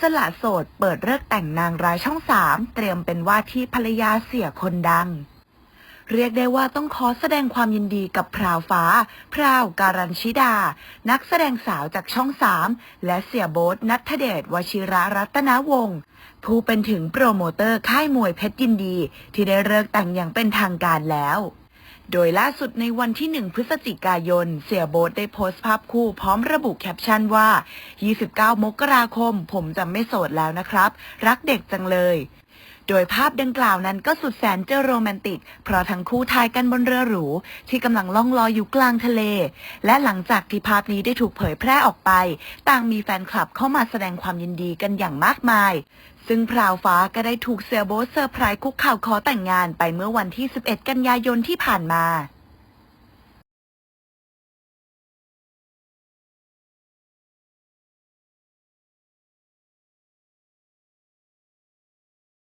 สละโสดเปิดเลิกแต่งนางร้ายช่องสามเตรียมเป็นว่าที่ภรรยาเสียคนดัง เรียกได้ว่าต้องขอแสดงความยินดีกับพราวฟ้า พราวการัญชิดา นักแสดงสาวจากช่องสามและเสียโบ๊ทนัทเดชวชิระรัตนวงศ์ผู้เป็นถึงโปรโมเตอร์ค่ายมวยเพชรยินดี ที่ได้เลิกแต่งอย่างเป็นทางการแล้ว โดยล่าสุดในวันที่ 1 พฤศจิกายน เสียโบ๊ทได้โพสต์ภาพคู่พร้อมระบุแคปชั่นว่า 29 มกราคม ผมจะไม่โสดแล้วนะครับ รักเด็กจังเลย โดยภาพดังกล่าวนั้นก็สุดแสนจะโรแมนติก เพราะทั้งคู่ถ่ายกันบนเรือหรู ที่กำลังล่องลอยอยู่กลางทะเล และหลังจากที่ภาพนี้ได้ถูกเผยแพร่ออกไป ต่างมีแฟนคลับเข้ามาแสดงความยินดีกันอย่างมากมาย ซึ่งพราวฟ้าก็ได้ถูกเซอร์โบเซอร์ไพรส์คุกเข่าขอแต่งงานไปเมื่อวันที่ 11 กันยายนที่ผ่านมา